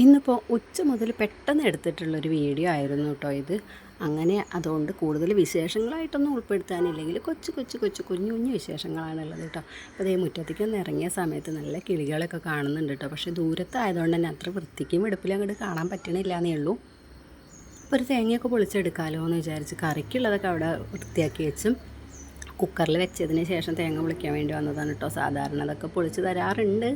ഇന്നിപ്പോൾ ഉച്ച മുതൽ പെട്ടെന്ന് എടുത്തിട്ടുള്ളൊരു വീഡിയോ ആയിരുന്നു കേട്ടോ ഇത്. അങ്ങനെ അതുകൊണ്ട് കൂടുതൽ വിശേഷങ്ങളായിട്ടൊന്നും ഉൾപ്പെടുത്താനില്ലെങ്കിൽ കൊച്ചു കൊച്ചു കൊച്ചു കുഞ്ഞു കുഞ്ഞു വിശേഷങ്ങളാണുള്ളത് കേട്ടോ. അപ്പോൾ അതേ മുറ്റത്തേക്ക് ഒന്ന് ഇറങ്ങിയ സമയത്ത് നല്ല കിളികളൊക്കെ കാണുന്നുണ്ട് കേട്ടോ. പക്ഷേ ദൂരത്തായതുകൊണ്ട് തന്നെ അത്ര വൃത്തിക്കും വെടുപ്പിലും അങ്ങോട്ട് കാണാൻ പറ്റണില്ല എന്നേ ഉള്ളൂ. അപ്പോൾ ഒരു തേങ്ങയൊക്കെ പൊളിച്ചെടുക്കാമല്ലോ എന്ന് വിചാരിച്ച് കറിക്കുള്ളതൊക്കെ അവിടെ വൃത്തിയാക്കി വെച്ചും കുക്കറിൽ വെച്ചതിന് ശേഷം തേങ്ങ പൊളിക്കാൻ വേണ്ടി വന്നതാണ് കേട്ടോ. സാധാരണ അതൊക്കെ പൊളിച്ച് തരാറുണ്ട്.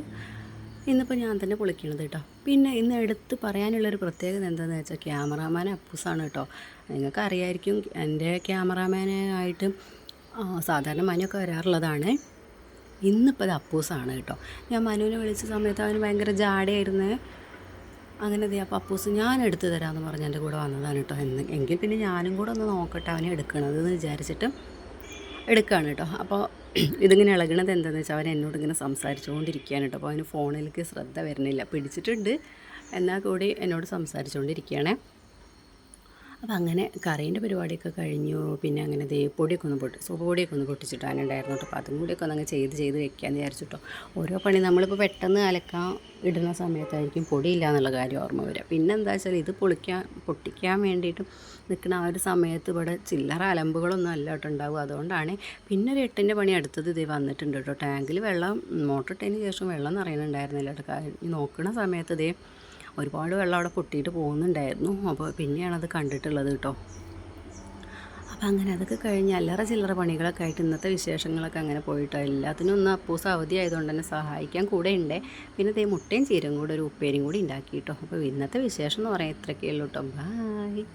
ഇന്നിപ്പോൾ ഞാൻ തന്നെ പൊളിക്കണത് കേട്ടോ പിന്നെ ഇന്ന് എടുത്ത് പറയാനുള്ളൊരു പ്രത്യേകത എന്താണെന്ന് വെച്ചാൽ ക്യാമറാമാൻ അപ്പൂസാണ് കേട്ടോ നിങ്ങൾക്ക് അറിയായിരിക്കും എന്റെ ക്യാമറാമാനായിട്ട് സാധാരണ മനുവൊക്കെ വരാറുള്ളതാണ്. ഇന്നിപ്പോൾ അത് അപ്പൂസാണ് കേട്ടോ ഞാൻ മനുവിനെ വിളിച്ച സമയത്ത് അവന് ഭയങ്കര ജാടയായിരുന്നു. അങ്ങനെ ദേ അപ്പോൾ അപ്പൂസ് ഞാൻ എടുത്തു തരാമെന്ന് പറഞ്ഞ് എന്റെ കൂടെ വന്നതാണ് കേട്ടോ എന്ന് എങ്കിൽ പിന്നെ ഞാനും കൂടെ ഒന്ന് നോക്കട്ടെ അവനെ എടുക്കണത് എന്ന് വിചാരിച്ചിട്ട് എടുക്കുകയാണ് കേട്ടോ. അപ്പോൾ ഇതിങ്ങനെ ഇളകണത് എന്താണെന്ന് വെച്ചാൽ അവൻ എന്നോട് ഇങ്ങനെ സംസാരിച്ചുകൊണ്ടിരിക്കുകയാണ് കേട്ടോ. അപ്പോൾ അവന് ഫോണിലേക്ക് ശ്രദ്ധ വരുന്നില്ല. പിടിച്ചിട്ടുണ്ട്. എന്നാൽ കൂടി എന്നോട് സംസാരിച്ചുകൊണ്ടിരിക്കുകയാണേ. അപ്പോൾ അങ്ങനെ കറീന്റെ പരിപാടിയൊക്കെ കഴിഞ്ഞു. പിന്നെ അങ്ങനെ ദേ പൊടിയൊക്കെ ഒന്ന് പൊട്ടി സോപ്പ് പൊടിയൊക്കെ ഒന്ന് പൊട്ടിച്ചിട്ടാനുണ്ടായിരുന്നു കേട്ടോ. അപ്പോൾ അതും കൂടിയൊക്കെ ഒന്ന് അങ്ങ് ചെയ്ത് ചെയ്ത് വെക്കാമെന്ന് വിചാരിച്ചിട്ടോ ഓരോ പണി നമ്മളിപ്പോൾ പെട്ടെന്ന് അലക്കാൻ ഇടുന്ന സമയത്തായിരിക്കും പൊടിയില്ല എന്നുള്ള കാര്യം ഓർമ്മ വരിക. പിന്നെ എന്താ വെച്ചാൽ ഇത് പൊളിക്കാൻ പൊട്ടിക്കാൻ വേണ്ടിയിട്ട് നിൽക്കുന്ന ആ ഒരു സമയത്ത് ഇവിടെ ചില്ലറ അലമ്പുകളൊന്നും അല്ല കേട്ടോ ഉണ്ടാവും അതുകൊണ്ടാണ് പിന്നെ ഒരു എട്ടിന്റെ പണി അടുത്തത് ഇത് വന്നിട്ടുണ്ട് കേട്ടോ. ടാങ്കിൽ വെള്ളം മോട്ടർ ഇട്ടതിന് ശേഷം വെള്ളം നിറയുന്നുണ്ടായിരുന്നില്ല കേട്ടോ. നോക്കുന്ന സമയത്ത് ഇതേ ഒരുപാട് വെള്ളം അവിടെ പൊട്ടിയിട്ട് പോകുന്നുണ്ടായിരുന്നു. അപ്പോൾ പിന്നെയാണ് അത് കണ്ടിട്ടുള്ളത് കേട്ടോ. അപ്പോൾ അങ്ങനെ അതൊക്കെ കഴിഞ്ഞ് അല്ലറ ചില്ലറ പണികളൊക്കെ ആയിട്ട് ഇന്നത്തെ വിശേഷങ്ങളൊക്കെ അങ്ങനെ പോയിട്ടോ. എല്ലാത്തിനും ഒന്ന് അപ്പൂസ് അവധി ആയതുകൊണ്ട് തന്നെ സഹായിക്കാൻ കൂടെ ഉണ്ട്. പിന്നെ തേ മുട്ടയും ചീരയും കൂടെ ഒരു ഉപ്പേരിയും കൂടി ഉണ്ടാക്കി കേട്ടോ അപ്പോൾ ഇന്നത്തെ വിശേഷം എന്ന് പറയാൻ ഇത്രയൊക്കെ ഉള്ളൂ കേട്ടോ. ബായ്